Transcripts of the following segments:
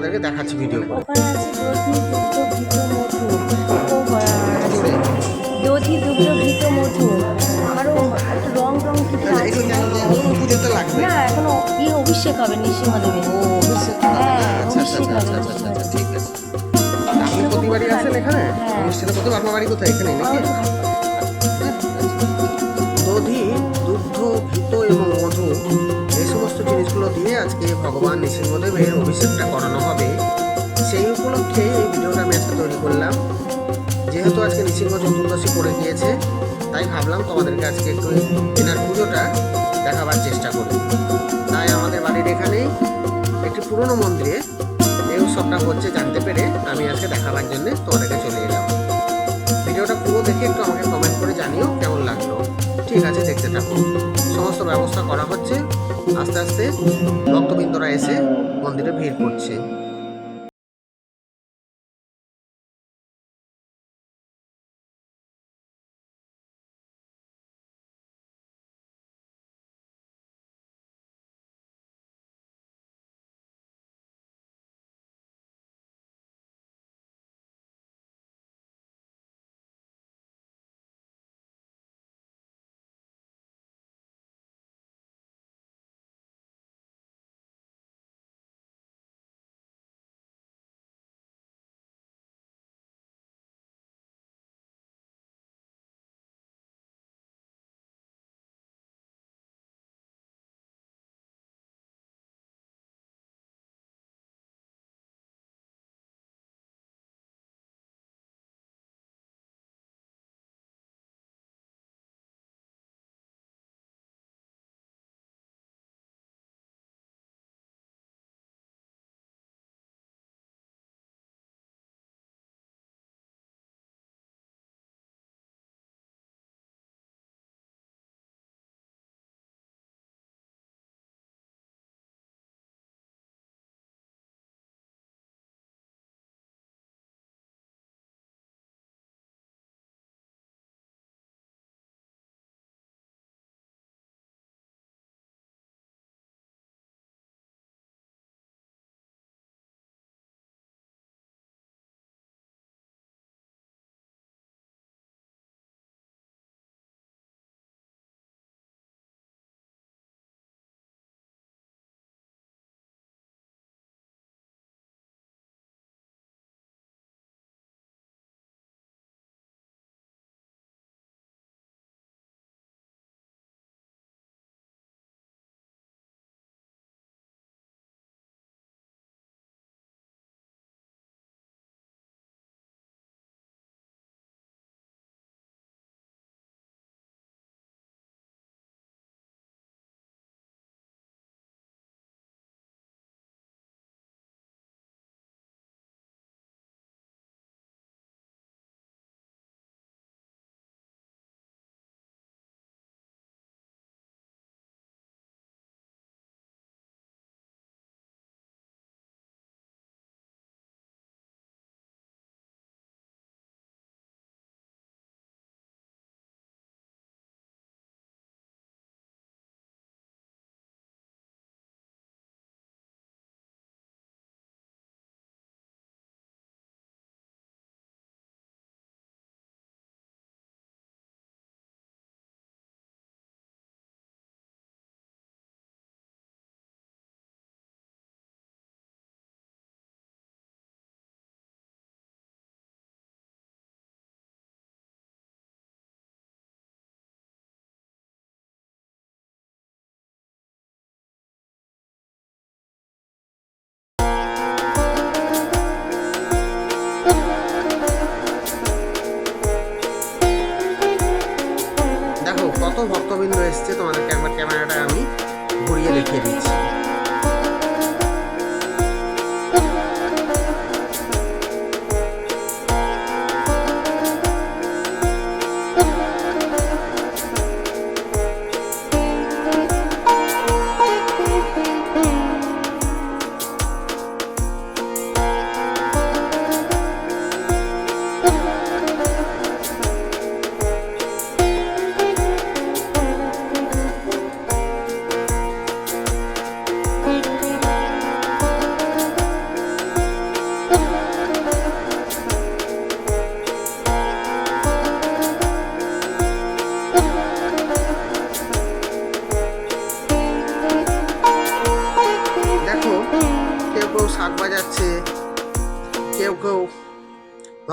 আপনাদেরকে দেখাচ্ছি ভিডিও করে। দধি দুগ্ধ ঘৃত মধু আরও রং রং পুজোতে লাগবে না এখনও ই অভিষেক হবে নৃসিংহদেবের ও অভিষেক হ্যাঁ, আচ্ছা আচ্ছা আচ্ছা আচ্ছা আচ্ছা ঠিক আছে। আপনি প্রতিবারই আসেন এখানে? হ্যাঁ। অনুষ্ঠানে প্রথম আপনার বাড়ি কোথায়? এখানে নাকি? দধি দুগ্ধ ঘৃত এবং মধু জিনিসগুলো দিয়ে আজকে ভগবান নৃসিংহদেবের অভিষেকটা করানো হবে। সেই উপলক্ষে এই ভিডিওটা আমি আজকে তৈরি করলাম। যেহেতু আজকে নৃসিংহ চতুর্দশী পড়ে গিয়েছে, তাই ভাবলাম তোমাদেরকে আজকে একটু এনার পুজোটা দেখাবার চেষ্টা করি। তাই আমাদের বাড়ির এখানেই একটি পুরনো মন্দিরে এই উৎসবটা হচ্ছে জানতে পেরে আমি আজকে দেখাবার জন্য তোমাদেরকে চলে এলাম। ভিডিওটা পুরো দেখে একটু আমাকে কমেন্ট করে জানিও কেমন লাগল। ঠিক আছে, দেখতে থাকো। সমস্ত ব্যবস্থা করা হচ্ছে। আস্তে আস্তে ভক্তবৃন্দরা এসে মন্দিরে ভিড় করছে। তোমাদেরকে আমি ঘুরিয়ে দেখিয়ে দিচ্ছি।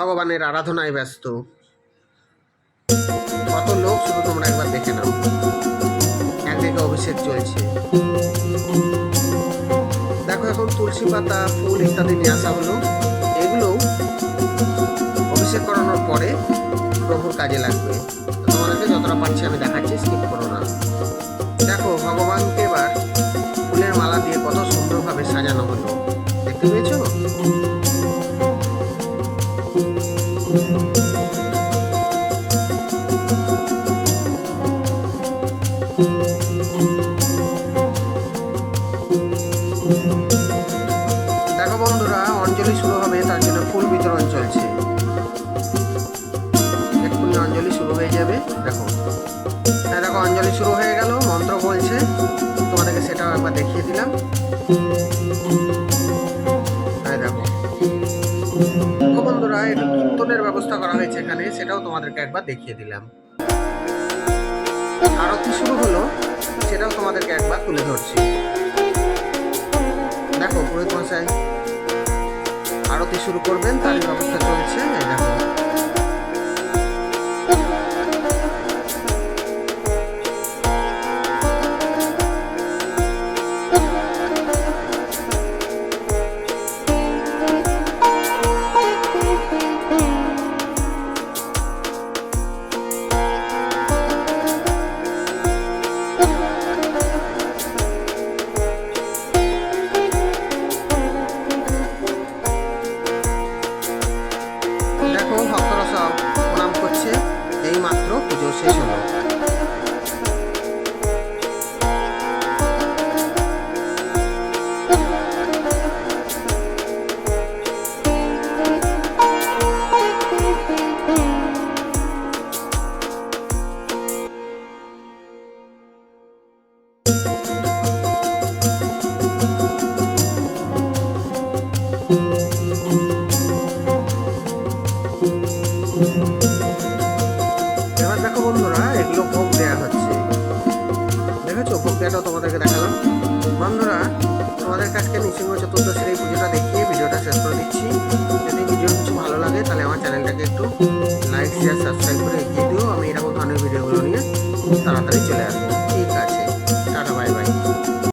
ভগবানের আরাধনায় ব্যস্ত। কত লোক শুধু তোমরা একবার দেখে নাও। এক একদিকে অভিষেক চলছে। দেখো এখন তুলসী পাতা, ফুল ইত্যাদি নিয়ে আসা হলো। এগুলো অভিষেক করানোর পরে প্রভুর কাজে লাগবে। তোমাদেরকে যতটা পারছি আমি দেখাচ্ছি স্কিপ করো না। দেখো, ভগবানকে এবার ফুলের মালা দিয়ে কত সুন্দরভাবে সাজানো হলো। দেখতে পেয়েছ? হবে, তার জন্য ফুল বিতরণ চলছে। অঞ্জলি শুরু হয়ে যাবে, দেখো। হ্যাঁ দেখো, অঞ্জলি শুরু হয়ে গেল, মন্ত্র বলছে। তোমাদেরকে সেটাও একবার দেখিয়ে দিলাম। হ্যাঁ দেখো। বন্ধুরা একটু কীর্তনের ব্যবস্থা করা হয়েছে এখানে, সেটাও তোমাদেরকে একবার দেখিয়ে দিলাম। আরতি শুরু হলো, সেটাও তোমাদেরকে একবার তুলে ধরছি। দেখো, পুরোহিত মশাই আরতি শুরু করবেন তার ব্যবস্থা চলছে